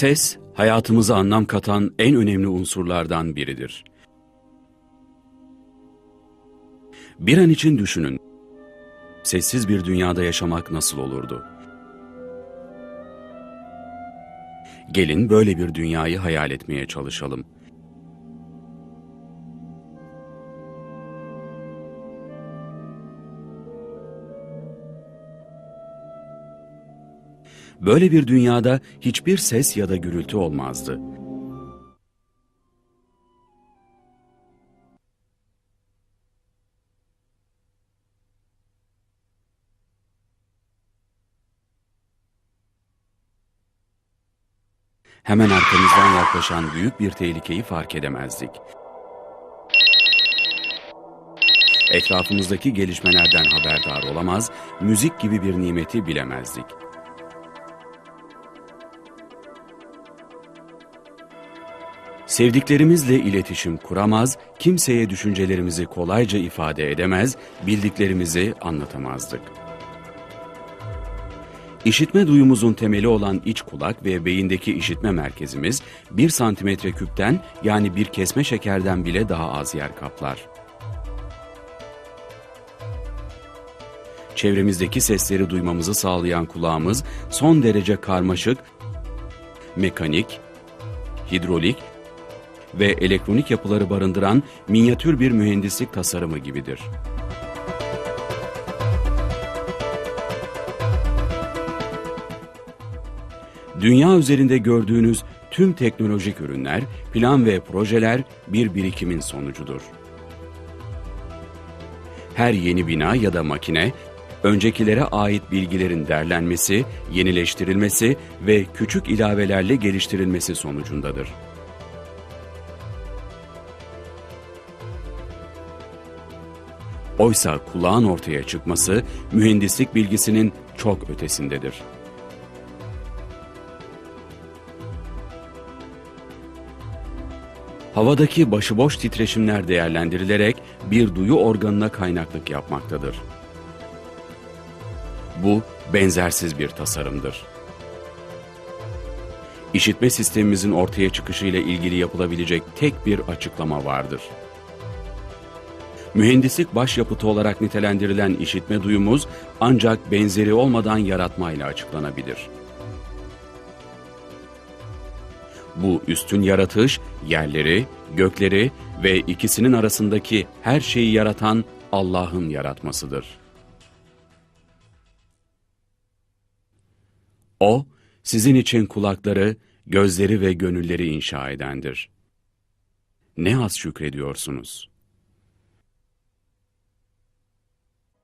Ses, hayatımıza anlam katan en önemli unsurlardan biridir. Bir an için düşünün. Sessiz bir dünyada yaşamak nasıl olurdu? Gelin böyle bir dünyayı hayal etmeye çalışalım. Böyle bir dünyada hiçbir ses ya da gürültü olmazdı. Hemen arkamızdan yaklaşan büyük bir tehlikeyi fark edemezdik. Etrafımızdaki gelişmelerden haberdar olamaz, müzik gibi bir nimeti bilemezdik. Sevdiklerimizle iletişim kuramaz, kimseye düşüncelerimizi kolayca ifade edemez, bildiklerimizi anlatamazdık. İşitme duyumuzun temeli olan iç kulak ve beyindeki işitme merkezimiz 1 santimetre küpten yani bir kesme şekerden bile daha az yer kaplar. Çevremizdeki sesleri duymamızı sağlayan kulağımız son derece karmaşık, mekanik, hidrolik ve elektronik yapıları barındıran minyatür bir mühendislik tasarımı gibidir. Dünya üzerinde gördüğünüz tüm teknolojik ürünler, plan ve projeler bir birikimin sonucudur. Her yeni bina ya da makine, öncekilere ait bilgilerin derlenmesi, yenileştirilmesi ve küçük ilavelerle geliştirilmesi sonucundadır. Oysa kulağın ortaya çıkması mühendislik bilgisinin çok ötesindedir. Havadaki başıboş titreşimler değerlendirilerek bir duyu organına kaynaklık yapmaktadır. Bu benzersiz bir tasarımdır. İşitme sistemimizin ortaya çıkışıyla ilgili yapılabilecek tek bir açıklama vardır. Mühendislik başyapıtı olarak nitelendirilen işitme duyumuz ancak benzeri olmadan yaratmayla açıklanabilir. Bu üstün yaratış, yerleri, gökleri ve ikisinin arasındaki her şeyi yaratan Allah'ın yaratmasıdır. O, sizin için kulakları, gözleri ve gönülleri inşa edendir. Ne az şükrediyorsunuz.''